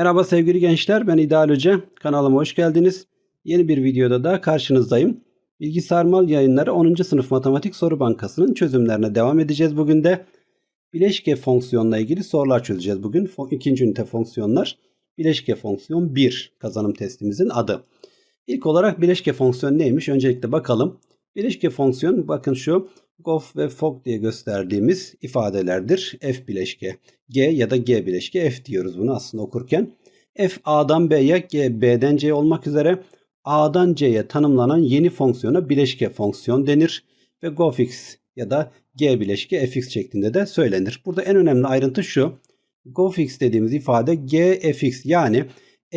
Merhaba sevgili gençler ben İdeal Hoca. Kanalıma hoş geldiniz. Yeni bir videoda daha karşınızdayım. Bilgisayar Mal Yayınları 10. sınıf matematik soru bankasının çözümlerine devam edeceğiz bugün de. Bileşke fonksiyonla ilgili sorular çözeceğiz bugün. İkinci ünite fonksiyonlar. Bileşke fonksiyon 1 kazanım testimizin adı. İlk olarak bileşke fonksiyon neymiş? Öncelikle bakalım. Bileşke fonksiyon bakın şu Goff ve Fogg diye gösterdiğimiz ifadelerdir. F bileşke G ya da G bileşke F diyoruz bunu aslında okurken. F A'dan B'ye G B'den C olmak üzere A'dan C'ye tanımlanan yeni fonksiyona bileşke fonksiyon denir ve GoFx ya da G bileşke fx şeklinde de söylenir. Burada en önemli ayrıntı şu. GoFx dediğimiz ifade gfx yani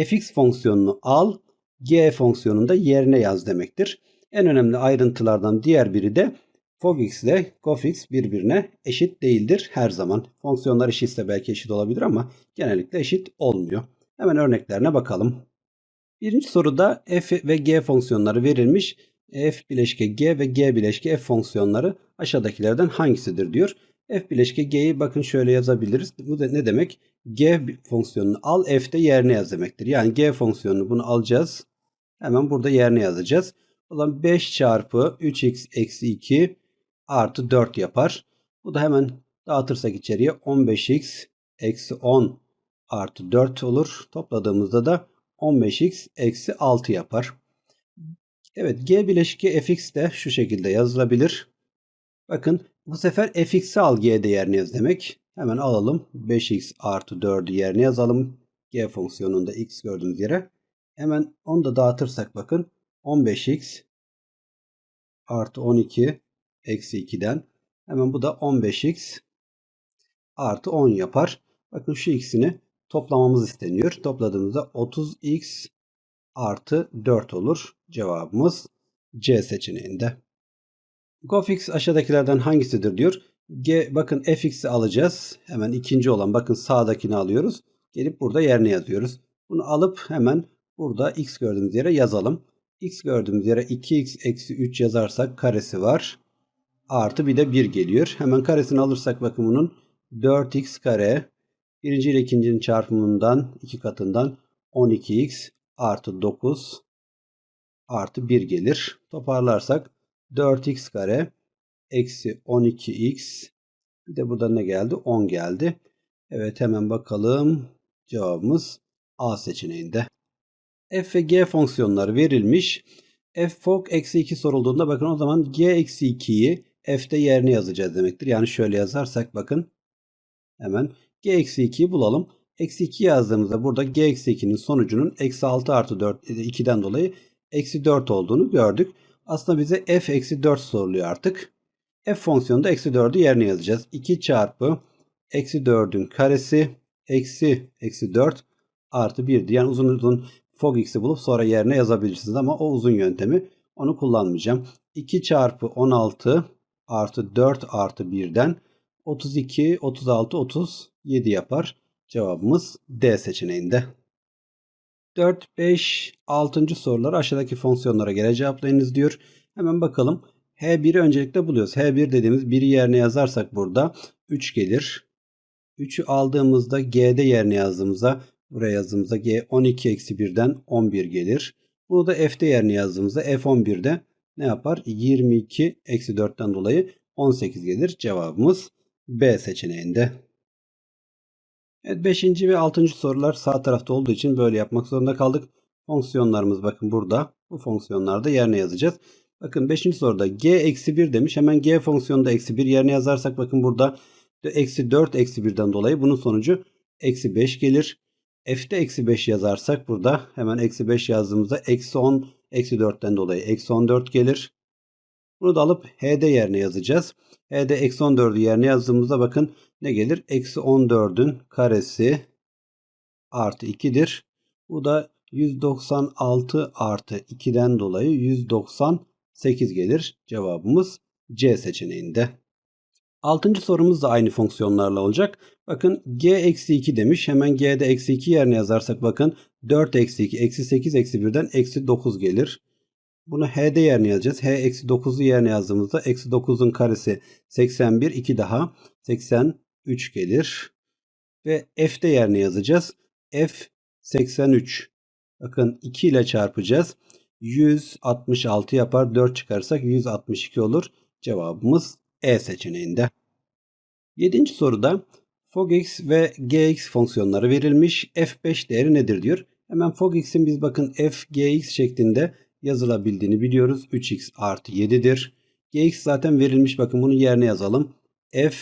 fx fonksiyonunu al, g fonksiyonunu da yerine yaz demektir. En önemli ayrıntılardan diğer biri de Fogx ile GoFx birbirine eşit değildir her zaman. Fonksiyonlar eşitse belki eşit olabilir ama genellikle eşit olmuyor. Hemen örneklerine bakalım. Birinci soruda f ve g fonksiyonları verilmiş. f bileşke g ve g bileşke f fonksiyonları aşağıdakilerden hangisidir diyor. f bileşke g'yi bakın şöyle yazabiliriz. Bu da ne demek? g fonksiyonunu al f de yerine yaz demektir. Yani g fonksiyonunu bunu alacağız. Hemen burada yerine yazacağız. O zaman 5 çarpı 3x eksi 2 artı 4 yapar. Bu da hemen dağıtırsak içeriye 15x eksi 10 artı 4 olur. Topladığımızda da 15x eksi 6 yapar. Evet g bileşiki fx de şu şekilde yazılabilir. Bakın bu sefer fx'i al g değerini yaz demek. Hemen alalım. 5x artı 4'ü yerine yazalım. g fonksiyonunda x gördüğünüz yere. Hemen onu da dağıtırsak bakın 15x artı 12 eksi 2'den. Hemen bu da 15x artı 10 yapar. Bakın şu ikisini toplamamız isteniyor. Topladığımızda 30x artı 4 olur. Cevabımız C seçeneğinde. GoFix aşağıdakilerden hangisidir diyor. G, bakın fx'i alacağız. Hemen ikinci olan bakın sağdakini alıyoruz. Gelip burada yerine yazıyoruz. Bunu alıp hemen burada x gördüğümüz yere yazalım. x gördüğümüz yere 2x eksi 3 yazarsak karesi var. Artı bir de 1 geliyor. Hemen karesini alırsak bakın bunun 4x kare birinci ile ikincinin çarpımından iki katından 12x artı 9 artı 1 gelir. Toparlarsak 4x kare eksi 12x bir de burada ne geldi? 10 geldi. Evet hemen bakalım. Cevabımız A seçeneğinde. F ve G fonksiyonları verilmiş. F fog eksi 2 sorulduğunda bakın o zaman G eksi 2'yi F'de yerine yazacağız demektir. Yani şöyle yazarsak bakın hemen G eksi 2'yi bulalım. Eksi 2 yazdığımızda burada G eksi 2'nin sonucunun eksi 6 artı 4 2'den dolayı eksi 4 olduğunu gördük. Aslında bize f eksi 4 soruluyor artık. f fonksiyonunda eksi 4'ü yerine yazacağız. 2 çarpı eksi 4'ün karesi eksi eksi 4 artı 1. Yani uzun uzun fog x'i bulup sonra yerine yazabilirsiniz ama o uzun yöntemi onu kullanmayacağım. 2 çarpı 16 artı 4 artı 1'den 32, 36, 37 yapar. Cevabımız D seçeneğinde. 4, 5, 6. soruları aşağıdaki fonksiyonlara göre cevaplayınız diyor. Hemen bakalım. H1'i öncelikle buluyoruz. H1 dediğimiz 1'i yerine yazarsak burada 3 gelir. 3'ü aldığımızda G'de yerine yazdığımızda buraya yazdığımızda G 12 eksi 1'den 11 gelir. Bunu da F'de yerine yazdığımızda F11'de ne yapar? 22 eksi 4'ten dolayı 18 gelir. Cevabımız B seçeneğinde. Evet 5. ve 6. sorular sağ tarafta olduğu için böyle yapmak zorunda kaldık. Fonksiyonlarımız bakın burada. Bu fonksiyonlarda yerine yazacağız. Bakın 5. soruda g eksi 1 demiş. Hemen g fonksiyonunda eksi 1 yerine yazarsak bakın burada eksi 4 eksi 1'den dolayı bunun sonucu eksi 5 gelir. F'de eksi 5 yazarsak burada hemen eksi 5 yazdığımızda eksi 10 eksi 4'ten dolayı eksi 14 gelir. Bunu da alıp H'de yerine yazacağız. H'de eksi 14'ü yerine yazdığımızda bakın ne gelir? Eksi 14'ün karesi artı 2'dir. Bu da 196 artı 2'den dolayı 198 gelir. Cevabımız C seçeneğinde. Altıncı sorumuz da aynı fonksiyonlarla olacak. Bakın g eksi 2 demiş. Hemen g'de eksi 2 yerine yazarsak bakın 4 eksi 2 eksi 8 eksi 1'den eksi 9 gelir. Bunu h'de yerine yazacağız. h eksi 9'u yerine yazdığımızda eksi 9'un karesi 81 2 daha 83 gelir. Ve f'de yerine yazacağız. f 83. Bakın 2 ile çarpacağız. 166 yapar. 4 çıkarsak 162 olur. Cevabımız E seçeneğinde. 7. soruda fogx ve gx fonksiyonları verilmiş. f5 değeri nedir diyor. Hemen fogx'in biz bakın f gx şeklinde yazılabildiğini biliyoruz. 3x artı 7'dir. gx zaten verilmiş. Bakın bunu yerine yazalım. f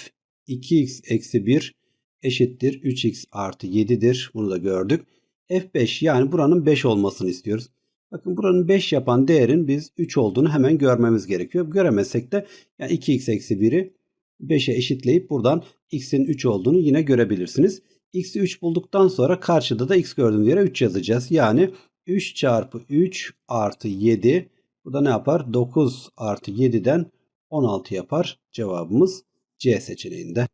2x eksi 1 eşittir 3x artı 7'dir. Bunu da gördük. f5 yani buranın 5 olmasını istiyoruz. Bakın buranın 5 yapan değerin biz 3 olduğunu hemen görmemiz gerekiyor. Göremezsek de yani 2x eksi 1'i 5'e eşitleyip buradan x'in 3 olduğunu yine görebilirsiniz. x'i 3 bulduktan sonra karşıda da x gördüğümüz yere 3 yazacağız. Yani 3 çarpı 3 artı 7 bu da ne yapar? 9 artı 7'den 16 yapar. Cevabımız C seçeneğinde.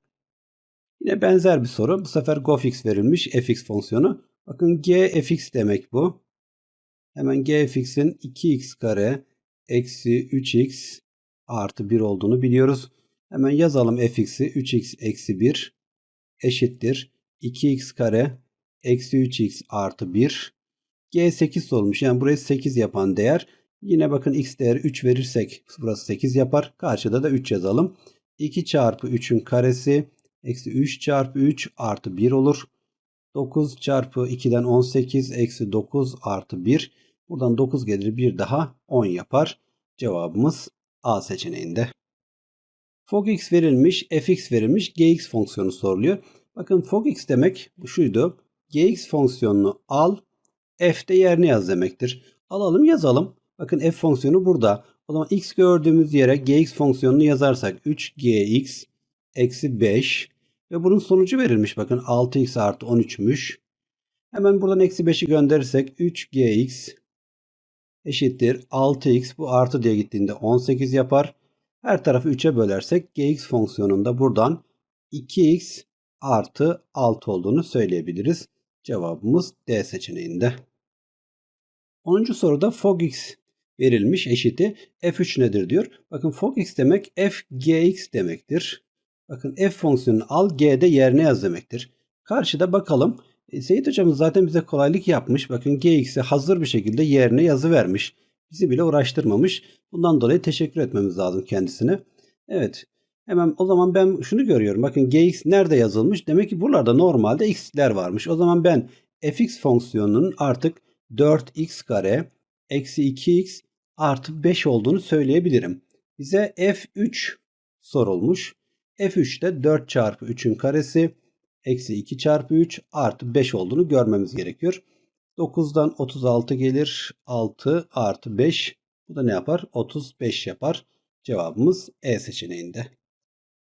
Yine benzer bir soru. Bu sefer gofx verilmiş fx fonksiyonu. Bakın g fx demek bu. Hemen g fx'in 2x kare eksi 3x artı 1 olduğunu biliyoruz. Hemen yazalım fx'i 3x eksi 1 eşittir 2x kare eksi 3x artı 1. G 8 sorulmuş. Yani burayı 8 yapan değer. Yine bakın x değeri 3 verirsek burası 8 yapar. Karşıda da 3 yazalım. 2 çarpı 3'ün karesi eksi 3 çarpı 3 artı 1 olur. 9 çarpı 2'den 18 eksi 9 artı 1. Buradan 9 gelir bir daha 10 yapar. Cevabımız A seçeneğinde. Fogx verilmiş, fx verilmiş, gx fonksiyonu soruluyor. Bakın fogx demek şuydu. gx fonksiyonunu al, f de yerine yaz demektir. Alalım yazalım. Bakın f fonksiyonu burada. O zaman x gördüğümüz yere gx fonksiyonunu yazarsak 3gx eksi 5 ve bunun sonucu verilmiş. Bakın 6x artı 13'müş. Hemen buradan eksi 5'i gönderirsek 3gx eşittir 6x bu artı diye gittiğinde 18 yapar. Her tarafı 3'e bölersek gx fonksiyonunda buradan 2x artı 6 olduğunu söyleyebiliriz. Cevabımız D seçeneğinde. 10. soruda fogx verilmiş eşiti f3 nedir diyor. Bakın fogx demek f gx demektir. Bakın f fonksiyonunu al g'de yerine yaz demektir. Karşıda bakalım. E, Seyit hocamız zaten bize kolaylık yapmış. Bakın gx'i hazır bir şekilde yerine yazı vermiş. Bizi bile uğraştırmamış. Bundan dolayı teşekkür etmemiz lazım kendisine. Evet. Hemen o zaman ben şunu görüyorum. Bakın gx nerede yazılmış? Demek ki buralarda normalde x'ler varmış. O zaman ben fx fonksiyonunun artık 4x kare eksi 2x artı 5 olduğunu söyleyebilirim. Bize f3 sorulmuş. f3'te 4 çarpı 3'ün karesi eksi 2 çarpı 3 artı 5 olduğunu görmemiz gerekiyor. 9'dan 36 gelir. 6 artı 5. Bu da ne yapar? 35 yapar. Cevabımız E seçeneğinde.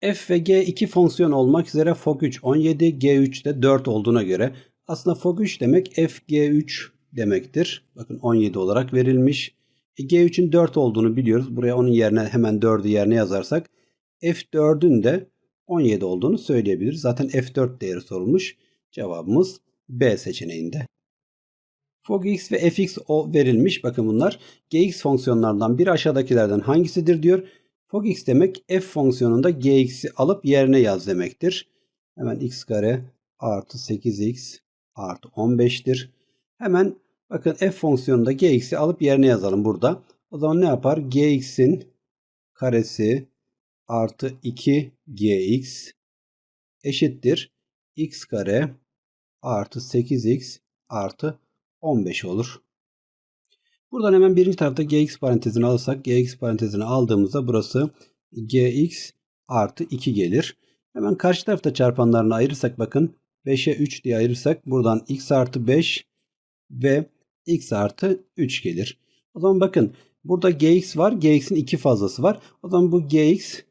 F ve G iki fonksiyon olmak üzere fog3 17, G3 de 4 olduğuna göre aslında fog3 demek FG3 demektir. Bakın 17 olarak verilmiş. E, G3'ün 4 olduğunu biliyoruz. Buraya onun yerine hemen 4'ü yerine yazarsak F4'ün de 17 olduğunu söyleyebiliriz. Zaten F4 değeri sorulmuş. Cevabımız B seçeneğinde. Fogx ve fx o verilmiş. Bakın bunlar gx fonksiyonlarından biri aşağıdakilerden hangisidir diyor. Fogx demek f fonksiyonunda gx'i alıp yerine yaz demektir. Hemen x kare artı 8x artı 15'tir. Hemen bakın f fonksiyonunda gx'i alıp yerine yazalım burada. O zaman ne yapar? gx'in karesi artı 2gx eşittir x kare artı 8x artı 15 olur. Buradan hemen birinci tarafta gx parantezini alırsak gx parantezini aldığımızda burası gx artı 2 gelir. Hemen karşı tarafta çarpanlarını ayırırsak bakın 5'e 3 diye ayırırsak buradan x artı 5 ve x artı 3 gelir. O zaman bakın burada gx var. gx'in 2 fazlası var. O zaman bu gx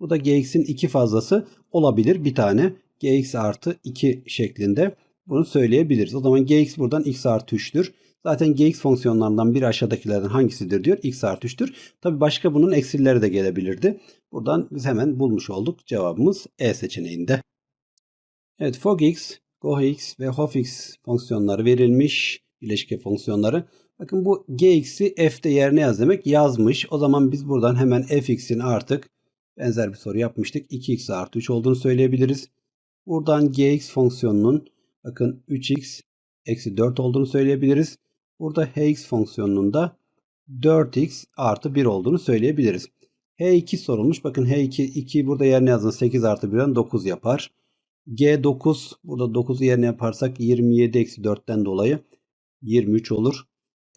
bu da gx'in 2 fazlası olabilir bir tane. gx artı 2 şeklinde bunu söyleyebiliriz. O zaman gx buradan x artı 3'tür. Zaten gx fonksiyonlarından biri aşağıdakilerden hangisidir diyor. x artı 3'tür. Tabi başka bunun eksileri de gelebilirdi. Buradan biz hemen bulmuş olduk. Cevabımız E seçeneğinde. Evet fogx, gox ve hofx fonksiyonları verilmiş. Bileşke fonksiyonları. Bakın bu gx'i f'de yerine yaz demek yazmış. O zaman biz buradan hemen fx'in artık benzer bir soru yapmıştık. 2x artı 3 olduğunu söyleyebiliriz. Buradan gx fonksiyonunun bakın 3x eksi 4 olduğunu söyleyebiliriz. Burada hx fonksiyonunun da 4x artı 1 olduğunu söyleyebiliriz. H2 sorulmuş. Bakın H2 2 burada yerine yazın 8 artı 1'den 9 yapar. G9 burada 9'u yerine yaparsak 27 eksi 4'ten dolayı 23 olur.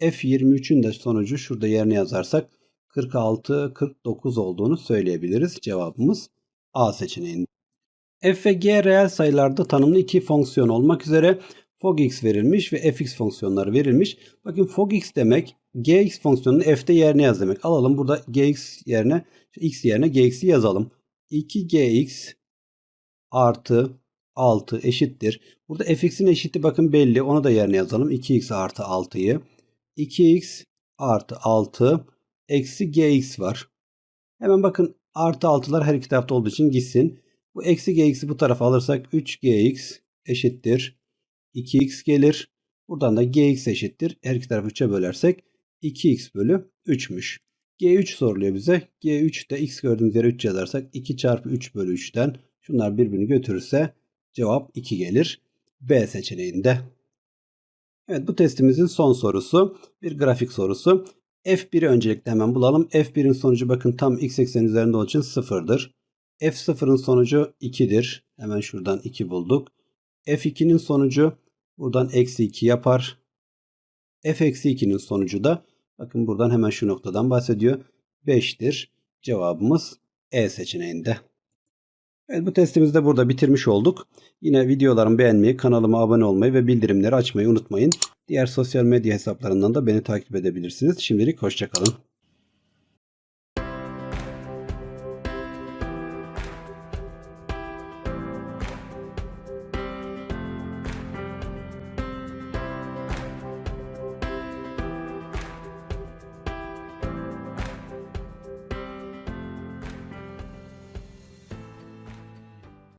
F23'ün de sonucu şurada yerine yazarsak 46 49 olduğunu söyleyebiliriz. Cevabımız A seçeneğinde. F ve G reel sayılarda tanımlı iki fonksiyon olmak üzere fogx verilmiş ve fx fonksiyonları verilmiş. Bakın fogx demek gx fonksiyonunu f'te yerine yaz demek. Alalım burada gx yerine x yerine gx'i yazalım. 2gx artı 6 eşittir. Burada fx'in eşiti bakın belli. Onu da yerine yazalım. 2x artı 6'yı. 2x artı 6 eksi gx var. Hemen bakın artı 6'lar her iki tarafta olduğu için gitsin. Bu eksi gx'i bu tarafa alırsak 3gx eşittir. 2x gelir. Buradan da gx eşittir. Her iki tarafı 3'e bölersek 2x bölü 3'müş. G3 soruluyor bize. G3'te x gördüğümüz yere 3 yazarsak 2 çarpı 3 bölü 3'ten şunlar birbirini götürürse cevap 2 gelir. B seçeneğinde. Evet bu testimizin son sorusu. Bir grafik sorusu. F1'i öncelikle hemen bulalım. F1'in sonucu bakın tam x eksen üzerinde olduğu için 0'dır. F0'ın sonucu 2'dir. Hemen şuradan 2 bulduk. F2'nin sonucu buradan eksi 2 yapar. F eksi 2'nin sonucu da bakın buradan hemen şu noktadan bahsediyor. 5'tir. Cevabımız E seçeneğinde. Evet bu testimizi de burada bitirmiş olduk. Yine videolarımı beğenmeyi, kanalıma abone olmayı ve bildirimleri açmayı unutmayın. Diğer sosyal medya hesaplarından da beni takip edebilirsiniz. Şimdilik hoşçakalın.